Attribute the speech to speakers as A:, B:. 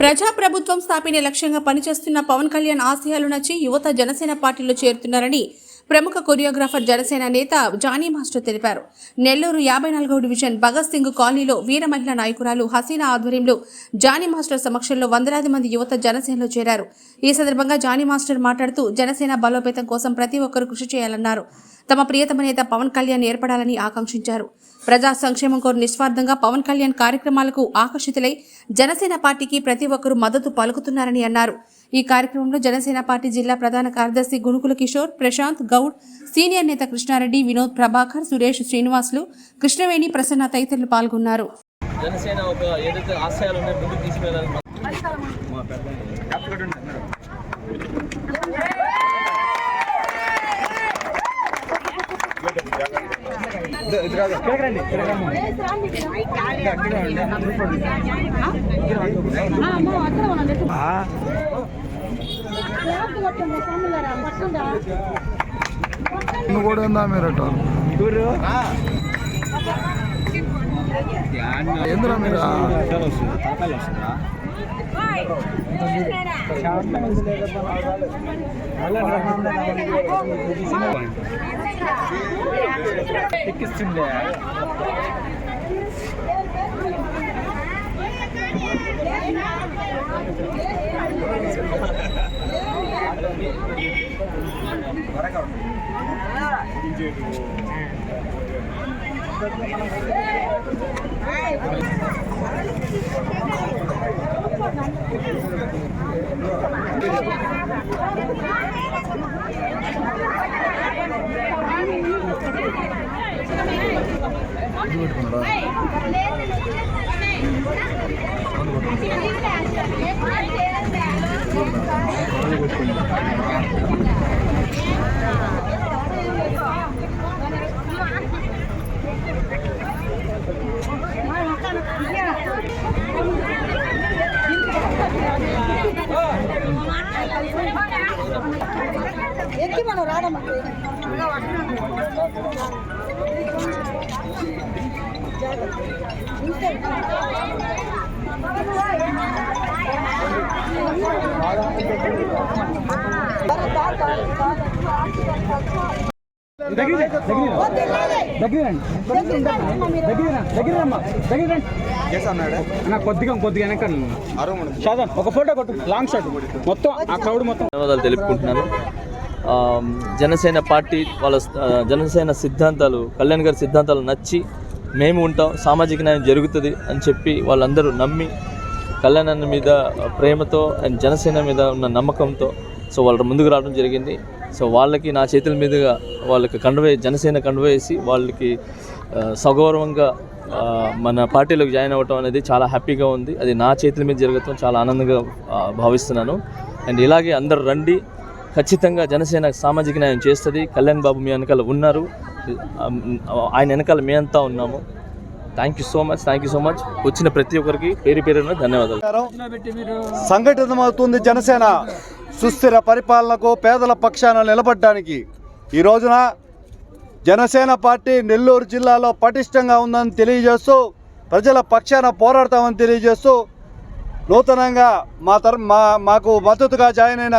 A: ప్రజాప్రభుత్వం స్థాపనే లక్ష్యంగా పనిచేస్తున్న పవన్ కళ్యాణ్ ఆశయాలు నచ్చి యువత జనసేన పార్టీలో చేరుతున్నారని ప్రముఖ కొరియోగ్రాఫర్ జనసేన నేత జానీ మాస్టర్ తెలిపారు. నెల్లూరు యాభై నాలుగవ డివిజన్ భగత్ సింగ్ కాలనీలో వీర మహిళా నాయకురాలు హసీనా ఆధ్వర్యంలో జానీ మాస్టర్ సమక్షంలో వందలాది మంది యువత జనసేనలో చేరారు. ఈ సందర్భంగా జానీ మాస్టర్ మాట్లాడుతూ జనసేన బలోపేతం కోసం ప్రతి ఒక్కరూ కృషి చేయాలన్నారు. తమ ప్రియతమ నేత పవన్ కళ్యాణ్ ఏర్పడాలని ఆకాంక్షించారు. ప్రజా సంక్షేమం కోరు నిస్వార్థంగా పవన్ కళ్యాణ్ కార్యక్రమాలకు ఆకర్షితులై జనసేన పార్టీకి ప్రతి ఒక్కరూ మద్దతు పలుకుతున్నారని అన్నారు. ఈ కార్యక్రమంలో జనసేన పార్టీ జిల్లా ప్రధాన కార్యదర్శి గుణుకుల కిషోర్ ప్రశాంత్ గౌడ్ సీనియర్ నేత కృష్ణారెడ్డి వినోద్ ప్రభాకర్ సురేష్ శ్రీనివాసులు కృష్ణవేణి ప్రసన్న తదితరులు పాల్గొన్నారు.
B: జనసేన ఒక ఏదైతే ఆశయాలు ఉన్నాయో ముందుకు
C: తీసుకెళ్ళాలి కూడా ఉందా మీరు మీరట ఎందురా మీరు பண்ணலாம்
D: ఎక్కి మనం రాదమ్మా
E: అన్న కొద్దిగా కొద్దిగా వెనక ఒక ఫోటో కొట్టు లాంగ్ షాట్ మొత్తం ఆ క్రౌడ్ మొత్తం
B: ధన్యవాదాలు తెలుపుకుంటున్నాను జనసేన పార్టీ వాళ్ళ జనసేన సిద్ధాంతాలు కళ్యాణ్ గారి సిద్ధాంతాలు నచ్చి మేము ఉంటాం సామాజిక న్యాయం జరుగుతుంది అని చెప్పి వాళ్ళందరూ నమ్మి కళ్యాణ్ మీద ప్రేమతో అండ్ జనసేన మీద ఉన్న నమ్మకంతో సో వాళ్ళు ముందుకు రావడం జరిగింది. సో వాళ్ళకి నా చేతుల మీదుగా వాళ్ళకి కండువే జనసేన కండువేసి వాళ్ళకి సగౌరవంగా మన పార్టీలోకి జాయిన్ అవ్వటం అనేది చాలా హ్యాపీగా ఉంది. అది నా చేతుల మీద జరగటం చాలా ఆనందంగా భావిస్తున్నాను. అండ్ ఇలాగే అందరు రండి. ఖచ్చితంగా జనసేన సామాజిక న్యాయం చేస్తుంది. కళ్యాణ్ బాబు మీ వెనకాల ఉన్నారు. ఆయన వెనకాల మేమంతా ఉన్నాము. Thank you so much thank you so much వచ్చిన ప్రతి ఒక్కరికి పేరు పేరున ధన్యవాదాలు.
C: సంఘటితమవుతుంది జనసేన. సుస్థిర పరిపాలనకు పేదల పక్షాన నిలబడడానికి ఈ రోజున జనసేన పార్టీ నెల్లూరు జిల్లాలో పటిష్టంగా ఉందని తెలియజేస్తూ ప్రజల పక్షాన పోరాడతామని తెలియజేస్తూ నూతనంగా మా తర మా మాకు మద్దతుగా జాయిన్ అయిన